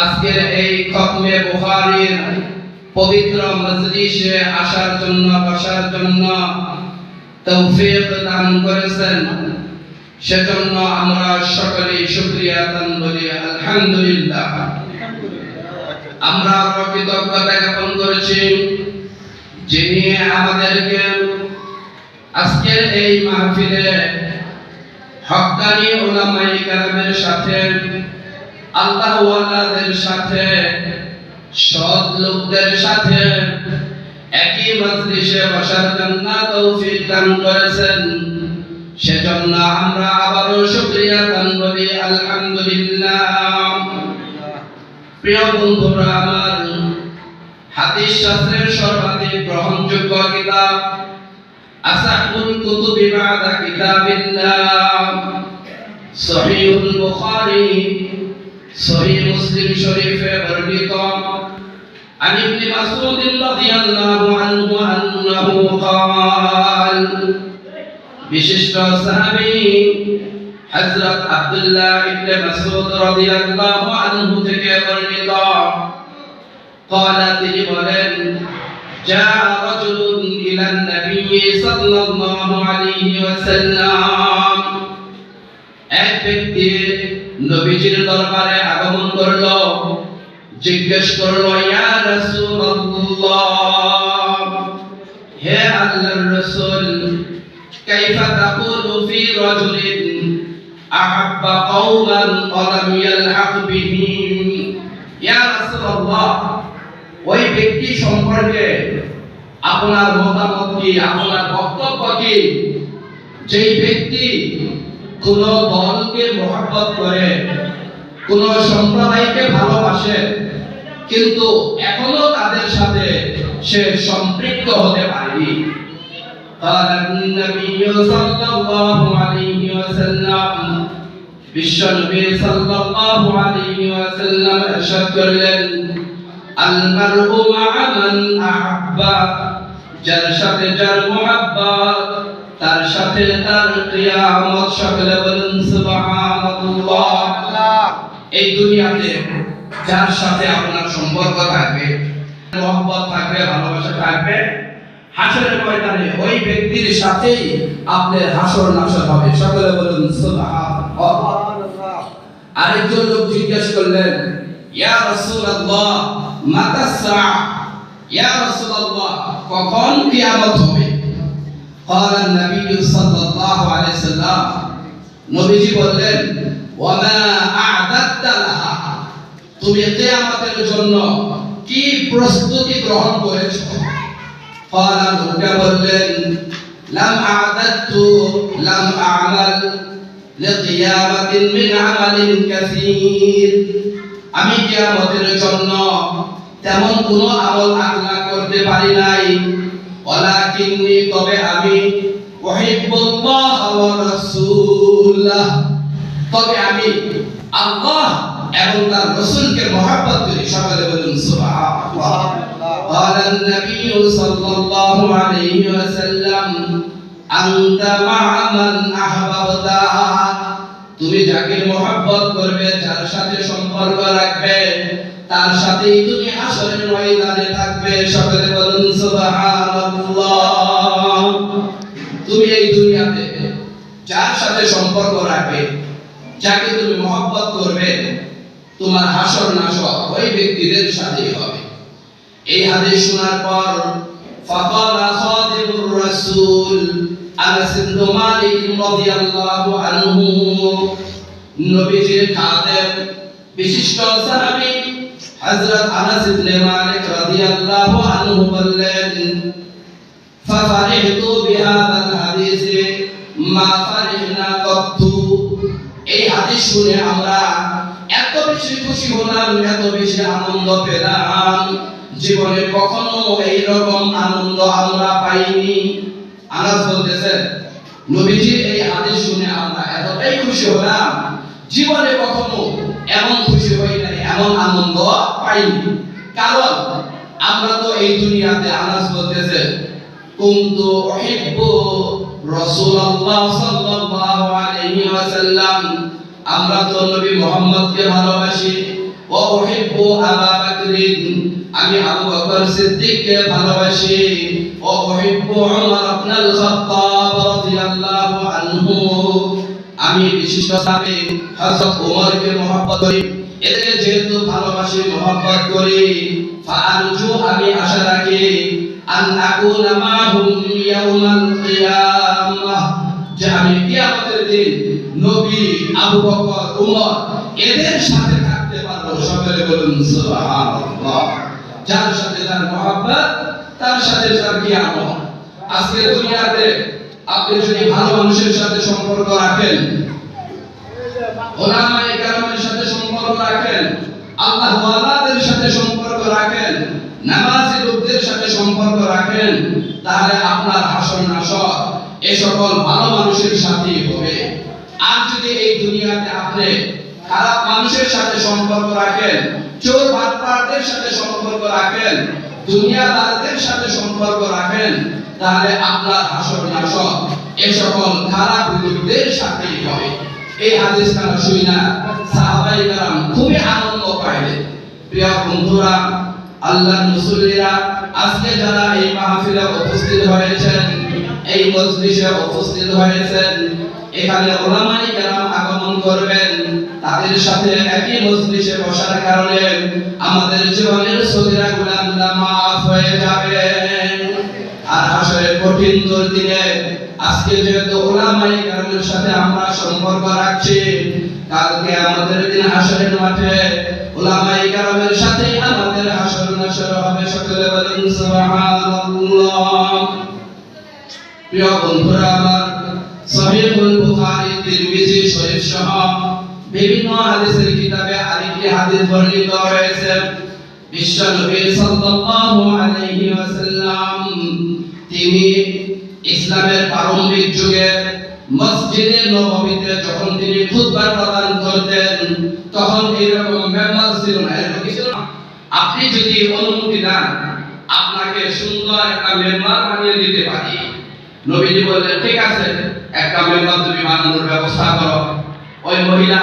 আজকের এই খতমে বুখারীর পবিত্র মজলিসে আসার জন্য, বসার জন্য তৌফিক দান করেছেন। সেজন্য আমরা সকলেই শুকরিয়া দান বলি আলহামদুলিল্লাহ। আমরা কৃতজ্ঞতা জ্ঞাপন করেছি যিনি আমাদেরকে আজকের এই মাহফিলে হক্কানি ওলামাই কালামের সাথে আল্লাহ ওয়ালাদের সাথে, সৎ লোকদের সাথে একই মজলিসে বসার জন্য তৌফিক দান করেছেন। সেজন্য আমরা আবারও শুকরিয়া দান করি, আলহামদুলিল্লাহ। প্রিয় বন্ধুরা, আমার হাদিস শাস্ত্রের সর্বাধিক গ্রহণযোগ্য কিতাব আসাহুল কুতুবি বাদা কিতাবিল্লাহ। সহিহুল বুখারী সহিহ মুসলিম শরীফে বর্ণিত عن ابن مسعود رضي الله عنه أنه قال বিশিষ্ট সাহাবী হযরত আব্দুল্লাহ ইবনে মাসউদ রাদিয়াল্লাহু আনহু থেকে বর্ণিত قال তিনি বলেন جاء رجل إلى النبي صلى الله عليه وسلم এক ব্যক্তি নবীজির দরবারে আগমন করল। জিজ্ঞেস করল, ইয়া রাসূলুল্লাহ, হে আল্লাহর রাসূল, কাইফা তাকুলু ফি রাজুলিন আহাব্বা কওমান ওয়ালাম ইয়ালহাক বিহিম ইয়া রাসূলুল্লাহ, ওই ব্যক্তি সম্পর্কে আপনার মতামত কি? আপনার বক্তব্য কি? যেই ব্যক্তি কোন দলকে মহব্বত করে কোন সম্প্রদায়কে ভালোবাসে কিন্তু এখনো তাদের সাথে সে সম্পৃক্ত হতে পারেনি قال النبي صلى الله عليه وسلم বিশ্বনবী সাল্লাল্লাহু আলাইহি ওয়াসাল্লাম ইরশাদ করলেন আল মারউ মা'a মান আহাব্বা যার সাথে যার মুহাব্বত তার সাথে তার কিয়ামত সকলে বলেন এই দুনিয়াতে যার সাথে আপনার সম্পর্ক থাকবে, মহব্বত থাকবে, ভালোবাসা থাকবে, হাসরের ময়দানে ওই ব্যক্তির সাথেই আপনার হাসর নাসর হবে। সকলে বলুন আরেকজন লোক জিজ্ঞেস করলেন, ইয়া রাসূলুল্লাহ মাতা সা ইয়া রাসূলুল্লাহ, কখন কিয়ামত হবে? قال النبي صلى الله عليه وسلم নবীজি বললেন ওয়ামা আ'দাদতা লাহা তুমি কিয়ামতের জন্য কি প্রস্তুতি গ্রহণ করেছো قال লোকটা বললেন লাম আ'দাদতু লাম আ'মাল লিকিয়ামাতিন মিন আমালিন কাসীর আমি কিয়ামতের জন্য তেমন কোনো আমল আখলা করতে পারি নাই ওয়ালাকিন্নি তবে আমি উহিব্বুল্লাহ ওয়া রাসূলাহ তবে আমি আল্লাহ এবং তার রাসূলকে মহব্বত করি সকলে বলুন সুবহানাল্লাহ قال النبي صلى الله عليه وسلم أنت مع من أحببت তুমি যাকে মহব্বত করবে যার সাথে সম্পর্ক রাখবে তার সাথে তুমি আসরের ময়দানে থাকবে। সকলে বলুন, সুবহানাল্লাহ। তুমি এই দুনিয়াতে যার সাথে সম্পর্ক রাখবে, যাকে তুমি মহব্বত করবে, তোমার হাসর নাসর ওই ব্যক্তিদের সাথেই হবে। এই হাদিস শোনার পর, ফাকালা খাদিমুর রাসূল আনাস ইবনে মালিক রাদিয়াল্লাহু আনহু, নবীজির খাদেম, বিশিষ্ট সাহাবী হযরত আনাস ইবনে মালিক রাদিয়াল্লাহু আনহু বললেন, ফাফারিহতু বিহাদাল হাদিসে, মা ফারিহনা কত্তু। এই হাদিস শুনে আমরা এত বেশি খুশি হলাম, এত বেশি আনন্দ পেলাম। জীবনে কখনো এই রকম আনন্দ আমরা পাইনি। আনাস বলতেছেন, নবীজি, এই হাদিস শুনে আমরা এতটাই খুশি হলাম, জীবনে কখনো এমন খুশি হই নাই, এমন আনন্দ পাইনি কারণ আমরা তো এই দুনিয়াতে আনাস বলতেছে, কুনতু উহিব্বু রাসূলুল্লাহ সাল্লাল্লাহু আলাইহি ওয়াসাল্লাম। আমরা তো নবী মুহাম্মদকে ভালোবাসি। ও উহিব্বু আবা বকরিন। আমি আবু বকর সিদ্দিককে ভালোবাসি। ও উহিব্বু উমর ইবনুল খাত্তাব রাদিয়াল্লাহু আনহু। আমি বিশিষ্ট হযরত উমরকে মহব্বত করি। এদেরকে যেহেতু ভালোবাসি, মহব্বত করি, ফাআরজু আমি আশা রাখি, আন আকুনা মাহুম ইয়াউমাল কিয়ামাহ যে আমি কিয়ামতের দিন নবী, আবু বকর ওমর এদের সাথে থাকতে পারব। সকলে বলুন, সুবহানাল্লাহ। যার সাথে তার মহব্বত, তার সাথে তার কিয়ামত। আজকে দুনিয়াতে আপনি যদি ভালো মানুষের সাথে সম্পর্ক রাখেন ওলামায়ে কেরামের সাথে সম্পর্ক রাখেন, আল্লাহ ওয়ালাদের সাথে সম্পর্ক রাখেন নামাজি লোকদের সাথে সম্পর্ক রাখেন, তাহলে আপনার হাসন নাসর এই সকল ভালো মানুষের সাথেই হবে। আর যদি এই দুনিয়াতে আপনি খারাপ মানুষের সাথে সম্পর্ক রাখেন, চোর বাটপারদের সাথে সম্পর্ক রাখেন, দুনিয়াদারদের সাথে সম্পর্ক রাখেন, তাহলে আপনার হাসর নাসর এই সকল খারাপ লোকদের সাথেই হবে। এই হাদিস কানা শুই না। সাহাবাই কারাম খুবই আনন্দ পাইলেন। প্রিয় বন্ধুরা আল্লাহ মুসল্লিরা আজকে যারা এই মাহফিলে উপস্থিত হয়েছেন, এই মজলিসে উপস্থিত হয়েছেন, এখানে ওলামাই কেরাম আগমন করবেন, তাদের সাথে একই মজলিসে বসার কারণে আমাদের জীবনের সগিরা গুলামগুলা মাফ হয়ে যাবে। আর হাসরের কঠিন দুর্দিনে আজকে যেহেতু ওলামাই কেরামের সাথে আমরা সম্পর্ক রাখছি, কালকে আমাদের দিন হাসরের মাঠে ওলামাই কেরামের সাথে আমাদের হাসর নাসর হবে সকলে বলেন সুবহানাল্লাহ। প্রিয় বন্ধুরা আমার সহিহুল বুখারী, তিরমিজি শরীফ সহ বিভিন্ন হাদিসের কিতাবে আরেকটি হাদিস বর্ণিত হয়েছে, বিশ্ব নবী সাল্লাল্লাহু আলাইহি ওয়াসাল্লাম তিনি ইসলামের প্রারম্ভিক যুগে মসজিদে নববীতে যখন তিনি খুতবা প্রদান করতেন, তখন এরকম মেম্বার ছিল না, এরকম কিছু না। আপনি যদি অনুমতি দেন, আপনাকে সুন্দর একটা মেম্বার বানিয়ে দিতে পারি। নবীজি বললেন, ঠিক আছে, একটা মেম্বার তুমি বানানোর ব্যবস্থা করো। ওই মহিলা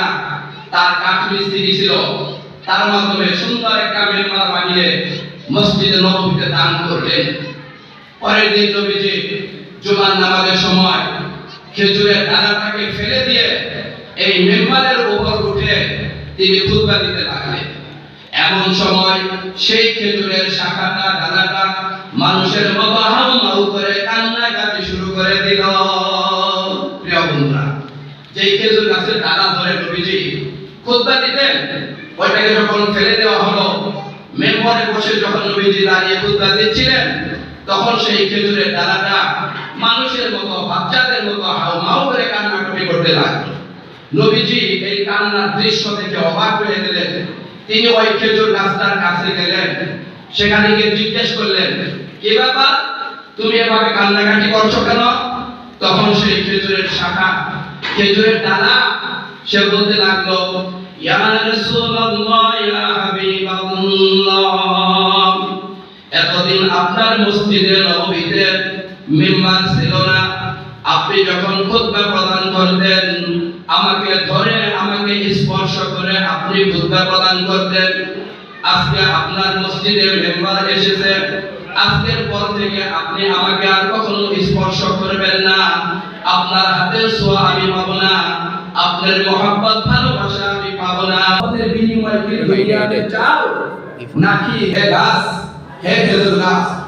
তার কাঠ মিস্ত্রি ছিল, তার মাধ্যমে সুন্দর একটা মেম্বার বানিয়ে মসজিদে নববীতে দান করলেন। পরের দিন নবীজি জুমার নামাজের সময় খেজুরের ডানাটাকে ফেলে দিয়ে এই মেম্বারের উপর উঠে তিনি খুতবা দিতে লাগলেন। এমন সময় সেই খেজুরের শাখাটা ডানাটা মানুষের করে কান্নাকাটি শুরু করে দিল। প্রিয় বন্ধুরা, যেই খেজুর গাছের ডানা ধরে নবীজি খুতবা দিতেন, ওইটাকে যখন ফেলে দেওয়া হলো, মেম্বারে বসে যখন নবীজি দাঁড়িয়ে খুতবা দিচ্ছিলেন, তখন সেই খেজুরের ডানাটা মানুষের মতো, বাচ্চাদের মতো হাউ মাউ করে কান্নাকাটি করতে লাগল। নবীজি এই কান্নার দৃশ্য দেখে অবাক হয়ে গেলেন। তিনি ওই খেজুর গাছটার কাছে গেলেন। সেখানে গিয়ে জিজ্ঞেস করলেন, কি ব্যাপার? তুমি এভাবে কান্নাকাটি করছ কেন? তখন সেই খেজুরের শাখা, খেজুরের ডালা, সে বলতে লাগল, ইয়া রাসূলুল্লাহ, ইয়া হাবিবাল্লাহ, এতদিন আপনার মসজিদে নববীতে মেম্বার ছিল না। আপনি যখন খুতবা প্রদান করতেন আমাকে ধরে আমাকে স্পর্শ করে আপনি খুতবা প্রদান করতেন। আজকে আপনার মসজিদে মেম্বার এসেছে। আজকের পর থেকে আপনি আমাকে আর কখনো স্পর্শ করবেন না। আপনার হাতের ছোঁয়া আমি পাবো না। আপনার মহব্বত ভালোবাসা আমি পাবো না। আমাদের বিনিময়ে কি দুনিয়াতে চাও নাকি হে গাছ? হে খেজুর গাছ?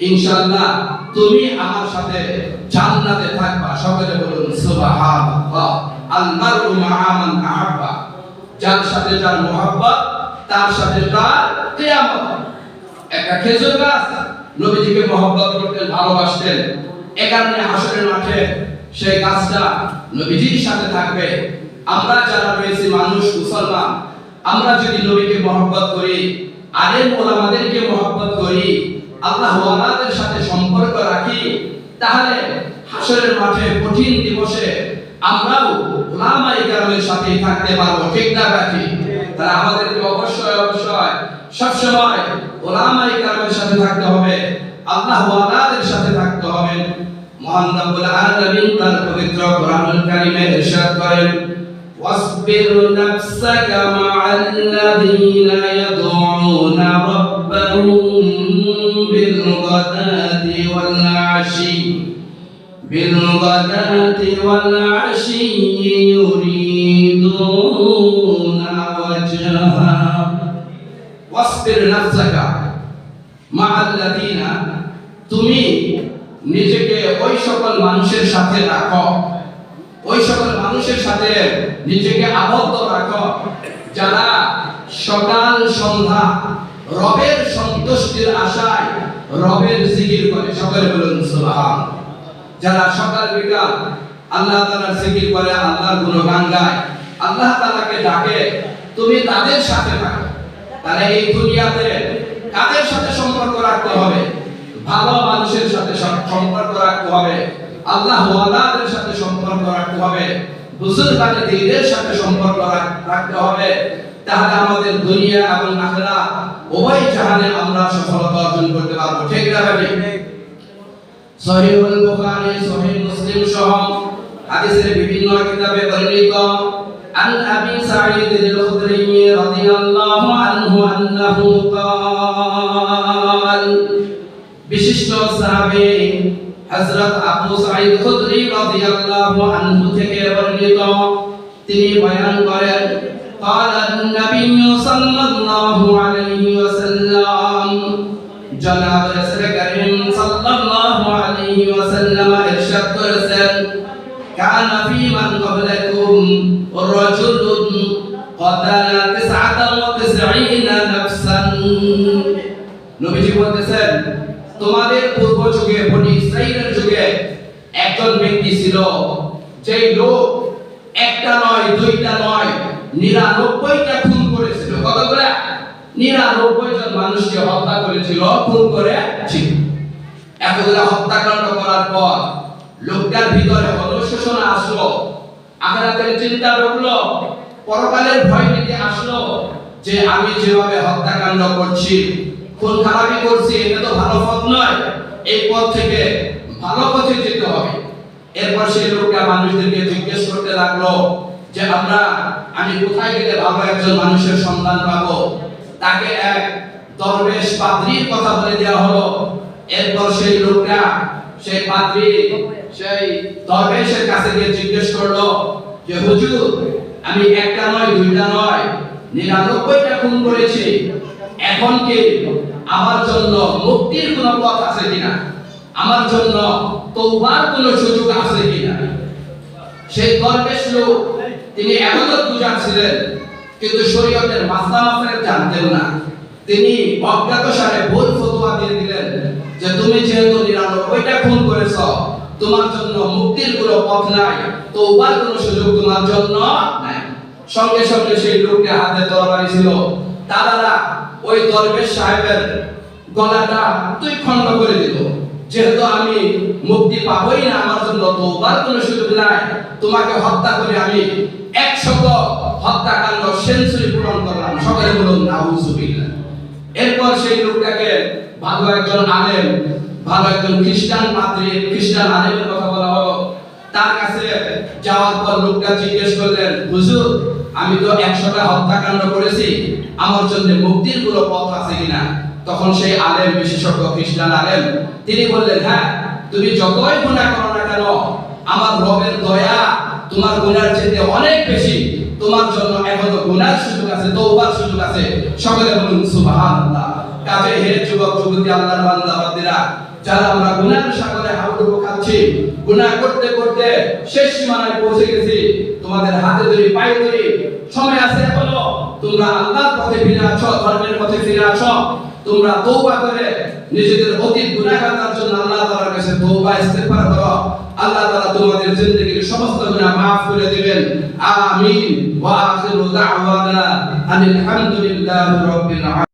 ইনশাআল্লাহ তুমি আমার সাথে জান্নাতে থাকবা। সকলে বলুন, সুবহানাল্লাহ। আল মারউ মা'a মান আহাব্বা। যার সাথে যার মহব্বত তার সাথে তার কিয়ামত। একটা খেজুর গাছ, নবীজিকে মহব্বত করতেন, ভালোবাসতেন। এ কারণে হাসরের মাঠে সেই গাছটা নবীজির সাথে থাকবে। আমরা যারা রয়েছে মানুষ, মুসলমান, আমরা যদি নবীকে মহব্বত করি, আলেম ওলামাদেরকে মহব্বত করি আল্লাহ ওয়ালাদের সাথে সম্পর্ক রাখি, তাহলে হাসরের মাঠে কঠিন দিবসে আমরাও লামাই কারণের সাথে থাকতে পারব, ঠিক না রাখি তাহলে আমাদেরকে অবশ্যই অবশ্যই সবসময় ওলামাই কারণের সাথে থাকতে হবে, আল্লাহ ওয়ালাদের সাথে থাকতে হবে। মহান রব্বুল আলামিন তার পবিত্র কোরআনুল কারীমে ইরশাদ করেন, ওয়াসবির নাফসাকা মা লাযীনা بالغداة والعشي بالغداة والعشي يريدون وجهه واصبر نفسك مع الذين তুমি নিজেকে ওই সকল মানুষের সাথে রাখো ওই সকল মানুষের সাথে নিজেকে আবদ্ধ রাখো যারা সকাল সন্ধ্যা রবের সন্তুষ্টির আশায় রবের জিকির করে, সকলে বলুন সুবহান। যারা সকাল বিকাল আল্লাহ তাআলার জিকির করে, আল্লাহর গুণগান গায়, আল্লাহ তাআলাকে ডাকে, তুমি তাদের সাথে থাকো। তাহলে এই দুনিয়াতে কাদের সাথে সম্পর্ক রাখতে হবে? ভালো মানুষের সাথে সম্পর্ক রাখতে হবে। আল্লাহ ওয়ালাদের সাথে সম্পর্ক রাখতে হবে। বুজুর্গানে দিনের সাথে সম্পর্ক রাখতে হবে। তাহলে আমাদের দুনিয়া এবং আখেরা উভয় জাহানে আমরা সফলতা অর্জন করতে পারবো ঠিক না ভাই সহিহুল বুখারী সহিহ মুসলিম সহ হাদিসের বিভিন্ন কিতাবে বর্ণিত عن أبي سعيد الخدري رضي الله عنه أنه قال বিশিষ্ট সাহাবী হযরত আবু সাঈদ খুদরি রাদিয়াল্লাহু আনহু থেকে বর্ণিত তিনি বয়ান করেন قال النبي صلى الله عليه وسلم জনাব রাসূল করিম সাল্লাল্লাহু আলাইহি ওয়াসাল্লাম ইরশাদ করেছেন كان في من قبلكم رجل قتل تسعة وتسعين نفسا নবীজি বলতেছেন তোমাদের পূর্ব যুগে বনি ইসরাইলের যুগে একজন ব্যক্তি ছিল যেই লোক একটা নয় দুইটা নয় নিরানব্বইটা খুন করেছিল। কতগুলা? নিরানব্বই জন মানুষকে হত্যা করেছিল, খুন করেছিল এতগুলা হত্যাকাণ্ড করার পর লোকটার ভিতরে অনুশোচনা আসলো, আখেরাতের চিন্তা ঢুকলো পরকালের ভয় ভীতি আসলো যে আমি যেভাবে হত্যাকাণ্ড করছি, খুন খারাপি করছি, এটা তো ভালো পথ নয়, এই পথ থেকে ভালো পথে যেতে হবে। এরপর সেই লোকটা মানুষদেরকে জিজ্ঞেস করতে লাগল যে আমরা আমি কোথায় গেলে ভালো একজন মানুষের সন্ধান পাবো? তাকে এক দরবেশ পাদ্রীর কথা বলে দেওয়া হলো। এরপর সেই লোকটা, সেই পাদ্রী, সেই দরবেশের কাছে গিয়ে জিজ্ঞেস করল যে, হুজুর, আমি একটা নয়, দুইটা নয়, নিরানব্বইটা খুন করেছি। এখন কি আমার জন্য মুক্তির কোনো পথ আছে কিনা? আমার জন্য তৌবার কোনো সুযোগ আছে কিনা? সেই দরবেশ লোক তিনি এবাদত পূজা ছিলেন, কিন্তু শরীয়তের মাসলা মাসাইল জানতেন না। তিনি অজ্ঞাতসারে ভুল ফতোয়া দিয়ে দিলেন যে তুমি যেহেতু নিরানব্বইটা খুন করেছ, তোমার জন্য মুক্তির কোনো পথ নাই তৌবার কোনো সুযোগ তোমার জন্য নাই। সঙ্গে সঙ্গে সেই লোককে হাতে তরবারি ছিল। তারা ওই দরবেশ সাহেবের গলাটা তুই খণ্ড করে দিল। যেহেতু আমি মুক্তি পাবই না, আমার জন্য তওবার কোনো সুযোগ নাই। তোমাকে হত্যা করে আমি একশত হত্যাকাণ্ড সেঞ্চুরি পূরণ করলাম। সকলে বলুন, নাউজুবিল্লাহ। এরপর সেই লোকটাকে ভালো একজন আলেম, ভালো একজন খ্রিস্টান পাদ্রী খ্রিস্টান আলেমের কথা বলা হলো। তার কাছে যাওয়ার পর লোকটা জিজ্ঞেস করলেন, হুজুর, আমি তো একশোটা হত্যাকাণ্ড করেছি, আমার জন্য মুক্তির কোনো পথ আছে কিনা? তখন সেই আলেম, বিশেষজ্ঞ, খ্রিস্টান আলেম, তিনি বললেন হ্যাঁ তুমি যতই গুনাহ করো না কেন, আমার রবের দয়া তোমার গুনার চেয়ে অনেক বেশি। তোমার জন্য এখনও গুনার সুযোগ আছে, তওবার সুযোগ আছে। সকলে বলুন, সুবহানাল্লাহ। কাজে হে যুবক, যুবতী, আল্লাহর বান্দা, বান্দিরা, যারা আমরা গুনার সাগরে হাবুডুবু খাচ্ছি, গুনাহ করতে করতে শেষ সীমানায় পৌঁছে গেছি। তোমাদের হাতে ধরি, পায়ে ধরি, সময় আছে এখনও। তোমরা আল্লাহর পথে ফিরে আছো, ধর্মের পথে ফিরে আছো। তোমরা তওবা করে নিজেদের অতীত গুনাহগার জন্য আল্লাহ তাআলার কাছে তওবা, ইস্তেগফার করো আল্লাহ তাআলা তোমাদের জিন্দেগীর সমস্ত গুনাহ maaf করে দিবেন। আমিন। ওয়া আখিরু দাওয়ানা আনিল হামদুলিল্লাহি রাব্বিল আলামিন।